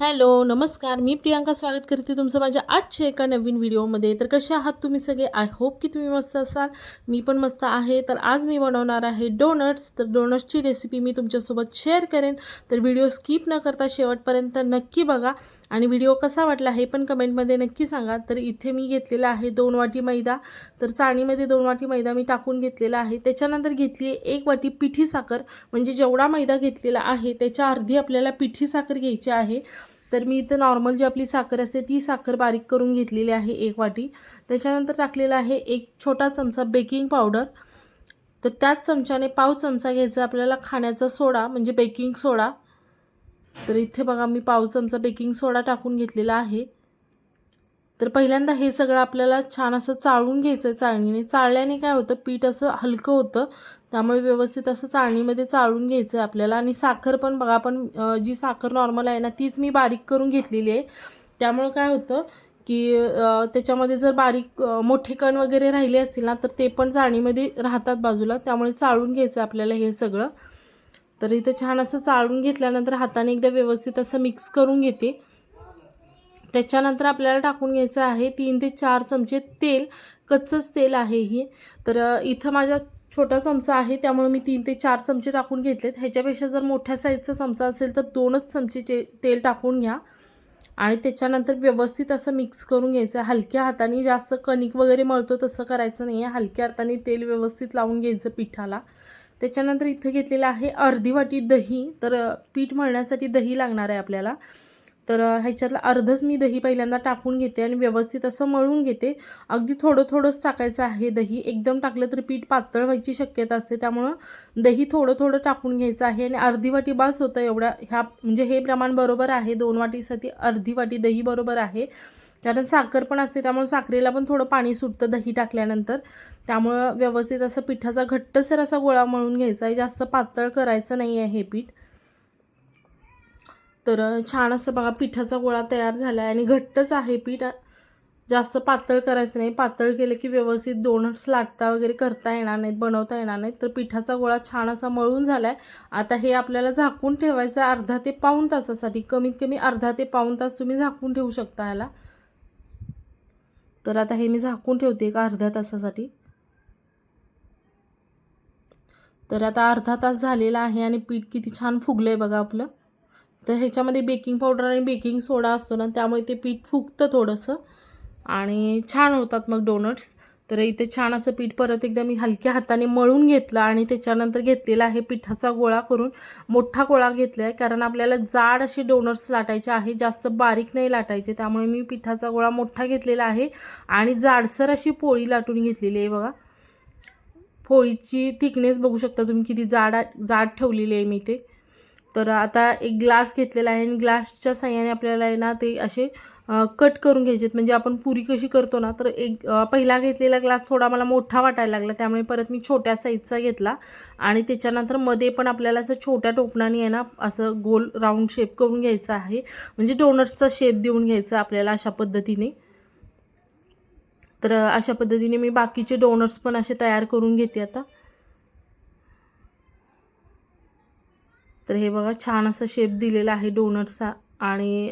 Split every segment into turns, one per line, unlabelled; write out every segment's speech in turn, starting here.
Hello नमस्कार. मी प्रियांका स्वागत करते तुमचं माझ्या आजच्या एका नवीन व्हिडिओमध्ये. तर कसे आहात तुम्ही सगळे? आय होप की तुम्ही मस्त असाल. मी पण मस्त आहे. तर आज मी बनवणार आहे डोनट्स तर डोनट्सची रेसिपी मी तुमच्यासोबत शेअर करेन. तर व्हिडिओ स्किप न करता शेवटपर्यंत नक्की बघा. आणि व्हिडिओ कसा वाटला हे पण कमेंटमध्ये नक्की सांगा. तर इथे मी घेतलेला आहे दोन वाटी मैदा. तर चाळणीमध्ये दोन वाटी मैदा मी टाकून घेतलेला आहे. त्याच्यानंतर घेतली आहे एक वाटी पिठी साखर. म्हणजे जेवढा मैदा घेतलेला आहे त्याच्या अर्धी आपल्याला पिठी साखर घ्यायची आहे. तर मी इथं नॉर्मल जी आपली साखर असते ती साखर बारीक करून घेतलेली आहे एक वाटी. त्याच्यानंतर टाकलेला आहे एक छोटा चमचा बेकिंग पावडर तर त्याच चमच्याने पाव चमचा घ्यायचा आपल्याला खाण्याचा सोडा म्हणजे बेकिंग सोडा तर इथे बघा मी पाव चमचा बेकिंग सोडा टाकून घेतलेला आहे. तर पहिल्यांदा हे सगळं आपल्याला छान असं चाळून घ्यायचं आहे चाळणीने. चाळल्याने काय होतं पीठ असं हलकं होतं त्यामुळे व्यवस्थित असं चाळणीमध्ये चाळून घ्यायचं आहे आपल्याला. आणि साखर पण बघा आपण जी साखर नॉर्मल आहे ना तीच मी बारीक करून घेतलेली आहे. त्यामुळं काय होतं की त्याच्यामध्ये जर बारीक मोठे कण वगैरे राहिले असतील ना तर ते पण चाळणीमध्ये राहतात बाजूला. त्यामुळे चाळून घ्यायचं आपल्याला हे सगळं. तर इथं छान असं चाळून घेतल्यानंतर हाताने एकदा व्यवस्थित असं मिक्स करून घेते. त्याच्यानंतर आपल्याला टाकून घ्यायचं आहे तीन ते चार चमचे तेल. कच्चंच तेल आहे हे. तर इथं माझा छोटा चमचा आहे त्यामुळे मी तीन ते चार चमचे टाकून घेतलेत. ह्याच्यापेक्षा जर मोठ्या साईजचा चमचा असेल तर दोनच चमचे तेल टाकून घ्या. आणि त्याच्यानंतर व्यवस्थित असं मिक्स करून घ्यायचं. आहे हलक्या हाताने जास्त कणिक वगैरे मळतो तसं करायचं नाही आहे हलक्या हाताने तेल व्यवस्थित लावून घ्यायचं पिठाला. त्याच्यानंतर इथं घेतलेलं आहे अर्धी वाटी दही. तर पीठ मळण्यासाठी दही लागणार आहे आपल्याला. तर ह्याच्यातलं अर्धच मी दही पहिल्यांदा टाकून घेते आणि व्यवस्थित असं मळून घेते. अगदी थोडं थोडंच टाकायचं आहे दही. एकदम टाकलं तर पीठ पातळ व्हायची शक्यता असते. त्यामुळं दही थोडं थोडं टाकून घ्यायचं आहे आणि अर्धी वाटी बास होतं एवढ्या ह्या म्हणजे हे प्रमाण बरोबर आहे. दोन वाटीसाठी अर्धी वाटी दही बरोबर आहे. कारण साखर पण असते त्यामुळे साखरेला पण थोडं पाणी सुटतं दही टाकल्यानंतर. त्यामुळं व्यवस्थित असं पिठाचा घट्टसर असा गोळा मळून घ्यायचा आहे जास्त पातळ करायचं नाही आहे हे पीठ. तर छान असं बघा पिठाचा गोळा तयार झाला आहे आणि घट्टच आहे पीठ. जास्त पातळ करायचं नाही पातळ केलं की व्यवस्थित डोनट्स लाटता वगैरे करता येणार नाहीत बनवता येणार नाहीत. तर पिठाचा गोळा छान असा मळून झाला आहे आता हे आपल्याला झाकून ठेवायचं आहे अर्धा ते पाऊन तासासाठी. कमीत कमी अर्धा ते पाऊन तास तुम्ही झाकून ठेवू शकता ह्याला. तर आता हे मी झाकून ठेवते एक अर्ध्या तासासाठी. तर आता अर्धा तास झालेला आहे आणि पीठ किती छान फुगलं आहे बघा आपलं. तर ह्याच्यामध्ये बेकिंग पावडर आणि बेकिंग सोडा असतो ना त्यामुळे ते पीठ फुगतं थोडंसं. आणि छान होतात मग डोनट्स तर इथे छान असं पीठ परत एकदा मी हलक्या हाताने मळून घेतलं आणि त्याच्यानंतर घेतलेला आहे पिठाचा गोळा करून मोठा गोळा घेतला आहे कारण आपल्याला जाड असे डोनर्स लाटायचे आहे जास्त बारीक नाही लाटायचे त्यामुळे मी पिठाचा गोळा मोठा घेतलेला आहे आणि जाडसर अशी पोळी लाटून घेतलेली आहे बघा. पोळीची थिकनेस बघू शकता तुम्ही किती जाड जाड ठेवलेली आहे मी ते. तर आता एक ग्लास घेतलेला आहे आणि ग्लासच्या साह्याने आपल्याला आहे ना ते असे कट करून घ्यायचे म्हणजे आपण पुरी कशी करतो ना तर एक पहिला घेतलेला ग्लास थोडा मला मोठा वाटायला लागला त्यामुळे परत मी छोट्या साईजचा घेतला. आणि त्याच्यानंतरमध्ये पण आपल्याला असं छोट्या टोपणाने आहे ना असं गोल राऊंड शेप करून घ्यायचं आहे. म्हणजे डोनट्सचा शेप देऊन घ्यायचा आपल्याला अशा पद्धतीने. तर अशा पद्धतीने मी बाकीचे डोनट्स पण असे तयार करून घेते आता. तर हे बघा छान असा शेप दिलेला आहे डोनट्सचा आणि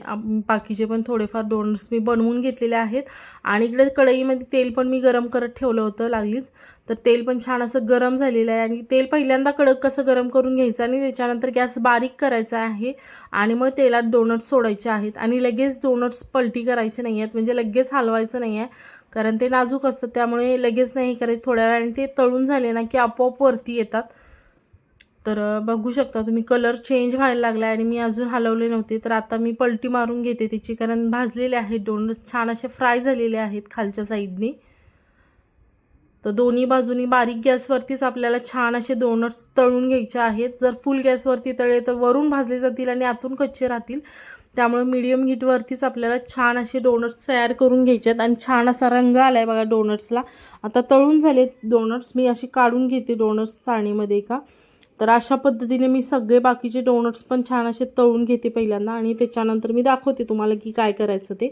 बाकीचे पण थोडेफार डोनट्स मी बनवून घेतलेले आहेत. आणि इकडे कढईमध्ये तेल पण मी गरम करत ठेवलं होतं लागलीच. तर तेल पण छान असं गरम झालेलं आहे. आणि तेल पहिल्यांदा कडक कसं गरम करून घ्यायचं आणि त्याच्यानंतर गॅस बारीक करायचा आहे. आणि मग तेलात डोनट्स सोडायचे आहेत. आणि लगेच डोनट्स पलटी करायचे नाही आहेत. म्हणजे लगेच हलवायचं नाही आहे. कारण ते नाजूक असतं. त्यामुळे लगेच नाही करायचं. थोड्या वेळाने ते तळून झाले ना की आपोआप वरती येतात. तर बघू शकता तुम्ही कलर चेंज व्हायला लागला आणि मी अजून हलवले नव्हते. तर आता मी पलटी मारून घेते त्याची कारण भाजलेले आहेत डोनट्स छान असे फ्राय झालेले आहेत खालच्या साईडने तर दोन्ही बाजूनी बारीक गॅसवरतीच आपल्याला छान असे डोनट्स तळून घ्यायचे आहेत. जर फुल गॅसवरती तळले तर वरून भाजले जातील आणि आतून कच्चे राहतील. त्यामुळे मिडियम हीटवरतीच आपल्याला छान असे डोनट्स तयार करून घ्यायचे आहेत आणि छान असा रंग आला आहे बघा डोनट्सला आता तळून झाले डोनट्स मी असे काढून घेते डोनट्स चाळणीमध्ये का तर अशा पद्धतीने मी सगळे बाकीचे डोनट्स पण छान असे तळून घेते पहिल्यांदा आणि त्याच्यानंतर मी दाखवते तुम्हाला की काय करायचं ते.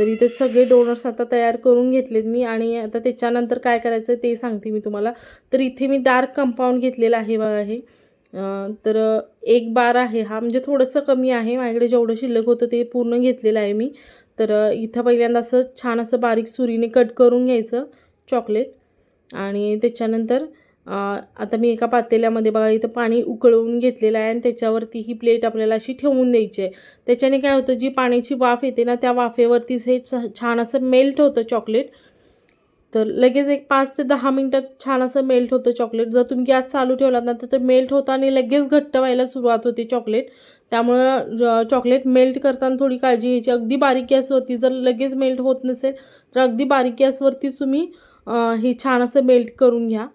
तर इथे सगळे डोनर्स आता तयार करून घेतलेत मी आणि आता त्याच्यानंतर काय करायचं ते सांगते मी तुम्हाला. तर इथे मी डार्क कंपाऊंड घेतलेलं आहे बघा हे. तर एक बार आहे हा म्हणजे थोडंसं कमी आहे. माझ्याकडे जेवढं शिल्लक होतं ते पूर्ण घेतलेलं आहे मी. तर इथं पहिल्यांदा असं छान असं बारीक सुरीने कट करून घ्यायचं चॉकलेट आणि त्याच्यानंतर आता मी एका पातेल्यामध्ये बघा इथं पाणी उकळवून घेतलेलं आहे आणि त्याच्यावरती ही प्लेट आपल्याला अशी ठेवून द्यायची आहे. त्याच्याने काय होतं जी पाण्याची वाफ येते ना त्या वाफेवरतीच हे छ- छान असं मेल्ट होतं चॉकलेट. तर लगेच एक पाच ते दहा मिनटात छान असं मेल्ट होतं चॉकलेट. जर तुम्ही गॅस चालू ठेवलात ना तर ते मेल्ट होतं आणि लगेच घट्ट व्हायला सुरुवात होते चॉकलेट. त्यामुळं चॉकलेट मेल्ट करताना थोडी काळजी घ्यायची. अगदी बारीक गॅसवरती जर लगेच मेल्ट होत नसेल तर अगदी बारीक गॅसवरतीच तुम्ही हे छान असं मेल्ट करून घ्या.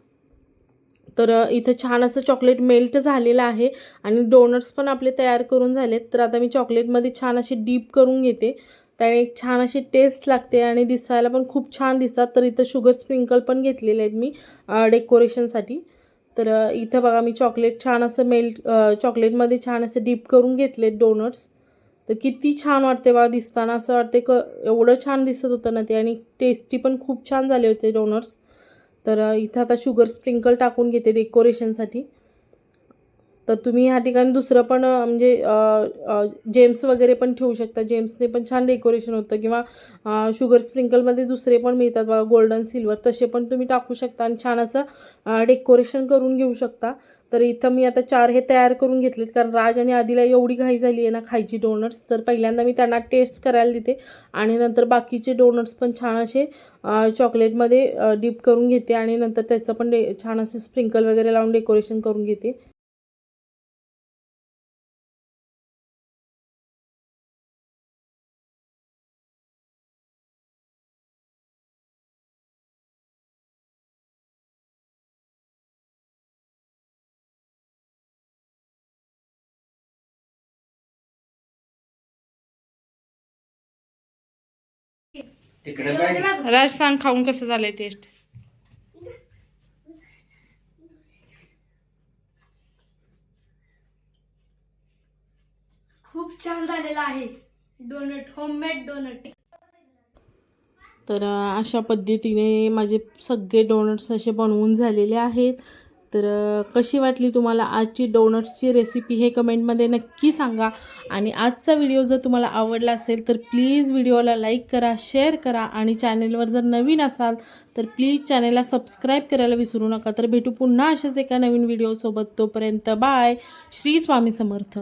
तर इथं छान असं चॉकलेट मेल्ट झालेलं आहे आणि डोनट्स पण आपले तयार करून झालेत. तर आता मी चॉकलेटमध्ये छान अशी डीप करून घेते. त्याने एक छान अशी टेस्ट लागते आणि दिसायला पण खूप छान दिसतात. तर इथं शुगर स्प्रिंकल पण घेतलेले आहेत मी डेकोरेशनसाठी तर इथं बघा मी चॉकलेट छान असं मेल्ट चॉकलेटमध्ये छान असं डीप करून घेतले डोनट्स तर किती छान वाटते बघा दिसताना असं वाटते क एवढं छान दिसत होतं ना ते आणि टेस्टी पण खूप छान झाले होते डोनट्स तर इथं आता शुगर स्प्रिंकल टाकून घेते डेकोरेशनसाठी. तर तुम्ही ह्या ठिकाणी दुसरं पण म्हणजे जेम्स वगैरे पण ठेवू शकता. जेम्सने पण छान डेकोरेशन होतं. किंवा शुगर स्प्रिंकलमध्ये दुसरे पण मिळतात बघा गोल्डन सिल्वर. तसे पण तुम्ही टाकू शकता आणि छान असं डेकोरेशन करून घेऊ शकता. तर इथं मी आता चार हे तयार करून घेतलेत कारण राज आणि आधीला एवढी घाई झाली आहे ना खायची डोनट्स तर पहिल्यांदा मी त्यांना टेस्ट करायला देते. आणि नंतर बाकीचे डोनट्स पण छान असे चॉकलेटमध्ये डीप करून घेते. आणि नंतर त्याचं पण डे छान असे स्प्रिंकल वगैरे लावून डेकोरेशन करून घेते. राज सांग खाऊन कसं झालंय टेस्ट
खूप छान झालेला आहे. डोनट होममेड डोनट
तर अशा पद्धतीने माझे सगळे डोनट्स असे बनवून झालेले आहेत. तर कशी वाटली तुम्हाला आजची डोनट्सची रेसिपी हे कमेंटमध्ये नक्की सांगा. आणि आजचा व्हिडिओ जर तुम्हाला आवडला असेल तर प्लीज व्हिडिओला लाईक करा शेअर करा. आणि चॅनेलवर जर नवीन असाल तर प्लीज चॅनेलला सबस्क्राईब करायला विसरू नका. तर भेटू पुन्हा अशाच एका नवीन व्हिडिओसोबत तोपर्यंत बाय श्री स्वामी समर्थ.